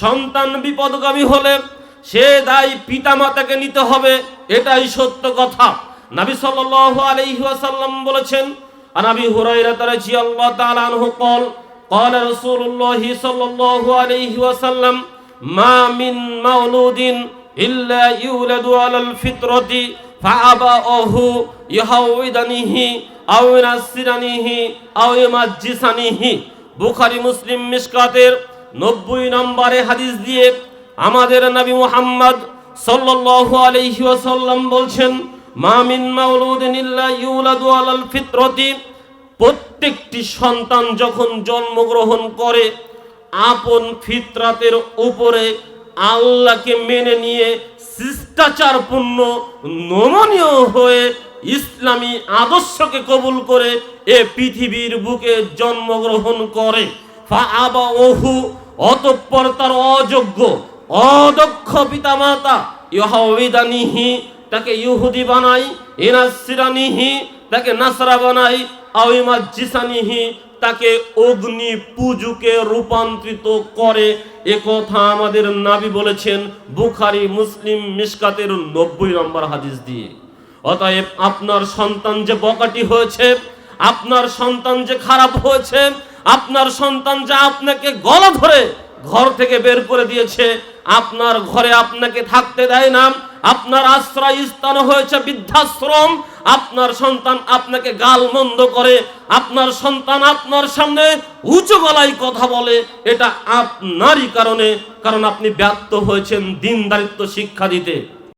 সন্তান বিপদগামী হলে সে দায় পিতামাতাকে নিতে হবে এটাই সত্য কথা নবী সাল্লাল্লাহু আলাইহি ওয়াসাল্লাম বলেছেন আর আবি হুরায়রা রাদিয়াল্লাহু তাআলা আনহু قال قال رسول الله صلى الله عليه وسلم ما من مولود إلا يولد على الفطرة فأباه يهودانه أو ينصرانه أو يمجسانه বুখারী মুসলিম মিশকাতের নব্বই নম্বরে হাদিস দিয়ে আমাদের নবী মুহাম্মদ সাল্লাল্লাহু আলাইহি ওয়াসাল্লাম বলছেন, মা মিন মাউলুদিন ইল্লা ইউলাদু ফিতরতি। প্রত্যেকটি সন্তান যখন জন্মগ্রহণ করে, আপন ফিতরাতের উপরে আল্লাহকে মেনে নিয়ে শিষ্টাচারপূর্ণ, নমনীয় হয়ে ইসলামী আদর্শকে কবুল করে এ পৃথিবীর বুকে জন্মগ্রহণ করে। ফা আবা ওহু অতঃপর তার অযোগ্য, অদক্ষ পিতামাতা ইহাবিদানিহি তাকে ইহুদি বানাই ইনাসিরানিহি তাকে নাসরা বানাই আউইমা জিসানিহি তাকে অগ্নি পূজুকে রূপান্তরিত করে। এ কথা আমাদের নাবি বলেছেন বুখারি, মুসলিম মিশকাতের নব্বই নম্বর হাদিস দিয়ে। অতএব আপনার সন্তান যে বকাটি হয়েছে, আপনার সন্তান যে খারাপ হয়েছে আপনার সন্তান যা আপনাকে গলা ধরে ঘর থেকে বের করে দিয়েছে, আপনার ঘরে আপনাকে থাকতে দেয় না, আপনার আশ্রয় স্থান হয়েছে বৃদ্ধাশ্রম, আপনার সন্তান আপনাকে গাল মন্দ করে, আপনার সন্তান আপনার সামনে উঁচু গলায় কথা বলে, এটা আপনারই কারণে, কারণ আপনি ব্যর্থ হয়েছেন দিনদারিত্ব শিক্ষা দিতে।